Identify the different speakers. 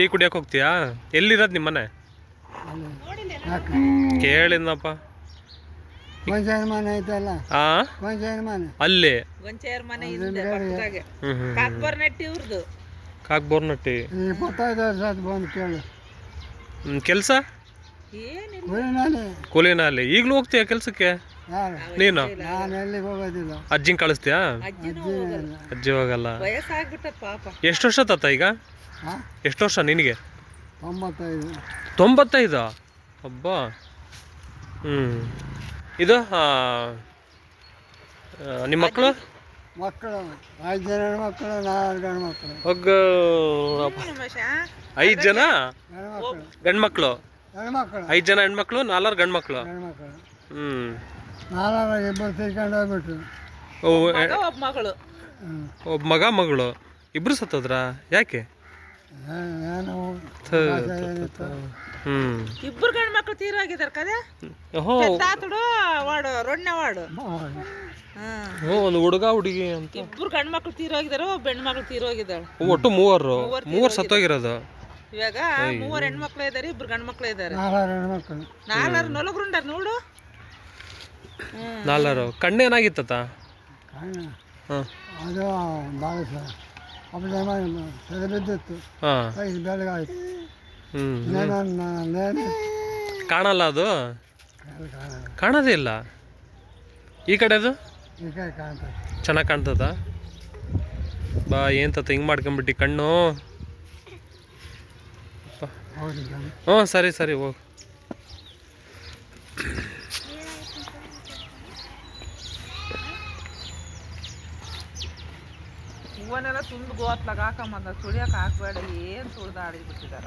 Speaker 1: Tea ಕುಡಿಯಕ್ಕೆ ಹೋಗ್ತೀಯಾ? ಎಲ್ಲಿರೋದು ನಿಮ್ಮ ಮನೆ ಕೇಳಿದ್ನಪ್ಪ.
Speaker 2: ಕೊಂಚನ ಮನೆ ಐತಲ್ಲ?
Speaker 1: ಆ?
Speaker 2: ಮನೆ.
Speaker 1: ಅಲ್ಲಿ?
Speaker 3: ಗೊಂಚೆಯರ್ ಮನೆ ಹಿಂದೆ ಪಕ್ಕದಾಗೆ. ಇವ್ರದ್ದು
Speaker 2: ಇಪ್ಪತ್ತೈದು ವರ್ಷ ಆಯ್ತು ಬಂದು ಕೇಳು.
Speaker 1: ಕೆಲಸ? ಈಗಲೂ ಹೋಗ್ತೀಯಾ ಕೆಲಸಕ್ಕೆ? ನೀನು.
Speaker 2: ನಾನು? ಕಳಿಸ್ತೀಯ ಹೋಗೋದಿಲ್ಲ.
Speaker 1: ಅಜ್ಜಿನ ಕಳಿಸ್ತೀಯಾ?
Speaker 3: ಅಜ್ಜಿನೂ ಹೋಗಲ್ಲ.
Speaker 1: ಅಜ್ಜಿ ಹೋಗಲ್ಲ. ಎಷ್ಟು ವರ್ಷ ತಾತ ಈಗ?
Speaker 2: ಹಾಂ
Speaker 1: ಎಷ್ಟು ವರ್ಷ ನಿನಗೆ?
Speaker 2: ತೊಂಬತ್ತೈದು.
Speaker 1: ತೊಂಬತ್ತೈದು? ಹಬ್ಬ ಹ್ಞೂ ಇದು ನಿಮ್ಮ ಮಕ್ಕಳು?
Speaker 2: ಮಕ್ಕಳು. ಐದು ಜನ ಮಕ್ಕಳು ನಾಲ್ಕು ಗಂಡು ಮಕ್ಕಳು.
Speaker 1: ಹೋಗ
Speaker 3: ರಮೇಶ
Speaker 1: ಐದು ಜನ?
Speaker 2: ಹೆಣ್ಮಕ್ಳು
Speaker 1: ಗಂಡ್ಮಕ್ಳು? ಐದು ಜನ ಹೆಣ್ಮಕ್ಳು ನಾಲ್ಕು ಗಂಡ್ಮಕ್ಳು?
Speaker 2: ಮಕ್ಕಳು
Speaker 1: ಹ್ಞೂ
Speaker 2: ನಾಲ್ಕು ಇಬ್ಬರು ತೀರ್ಕೊಂಡು ಹೋಗ್ಬಿಟ್ರು.
Speaker 1: ಓ
Speaker 3: ಮಗ ಒಬ್ಬ ಮಗಳು.
Speaker 1: ಒಬ್ಬ ಮಗ ಮಗಳು. ಇಬ್ರು ಸತ್ತೋದ್ರ? ಯಾಕೆ?
Speaker 2: ಏನು?
Speaker 1: ಥ, ಹ್ಞೂ
Speaker 3: ಇಬ್ಬರು ಗಂಡು ಮಕ್ಳು ತೀರೋಗಿದಾರ ಕದೆ
Speaker 1: ಹೋ.
Speaker 3: ತಾತಡು ವಾಡು ರೊಣ್ಣೆ ವಾಡು.
Speaker 2: ಹೌದು.
Speaker 3: ಹ್ಮ್
Speaker 1: ಹ್ಞೂ ಒಂದು ಹುಡುಗ ಹುಡುಗಿ ಅಂತ.
Speaker 3: ಇಬ್ರು ಗಂಡು ಮಕ್ಳು ತೀರೋಗಿದಾರು ಒಬ್ಬ ಹೆಣ್ಣು ಮಕ್ಳು ತೀರೋಗಿದ್ದಾಳೆ
Speaker 1: ಒಟ್ಟು ಮೂವರು. ಮೂವರು ಸತ್ತೋಗಿರೋದು.
Speaker 3: ಇವಾಗ ಮೂವರು ಹೆಣ್ಮಕ್ಳು ಇದಾರೆ ಇಬ್ರು ಗಂಡು ಮಕ್ಳು ಇದಾರೆ
Speaker 2: ನಾಲ್ಕು ಹೆಣ್ಮಕ್ಳು.
Speaker 3: ನಾಲ್ವರು ನೊಲಗ್ರುಂಡಾರ ನೋಡು. ಹ್ಮ್
Speaker 1: ನಾಲ್ವರು.
Speaker 2: ಕಣ್ಣು
Speaker 1: ಹಾಂ.
Speaker 2: ಅದು ಭಾಳ ಸರ್ ಅಪ್ಪ ಸೆರೆ ಬಿದ್ದಿತ್ತು
Speaker 1: ಹಾಂ.
Speaker 2: ಕೈ ಬೆಳಗಾಯ್ತು
Speaker 1: ಹ್ಞೂ
Speaker 2: ನೇನು
Speaker 1: ಕಾಣಲ್ಲ ಅದು? ಕಾಣೋದೇ ಇಲ್ಲ. ಈ ಕಡೆದು?
Speaker 2: ಈ ಕೈ ಕಾಣ್ತದೆ.
Speaker 1: ಚೆನ್ನಾಗಿ ಕಾಣ್ತದ? ಬಾ ಏನ್ ತತ್ತ ಹಿಂಗೆ ಮಾಡ್ಕೊಂಬಿಟ್ಟು ಕಣ್ಣು. ಹ್ಞೂ ಸರಿ ಸರಿ ಹೋಗು.
Speaker 3: ಹೂವನ್ನೆಲ್ಲ ತುಂಬ ಗೋತ್ಲಾಗ ಹಾಕೊಂಬಂದ ಸುಳಿಯಕ್ಕೆ ಹಾಕ್ಬೇಡ ಏನು ಸುಳ್ದಾಡಿ ಬಿಟ್ಟಿದಾರ.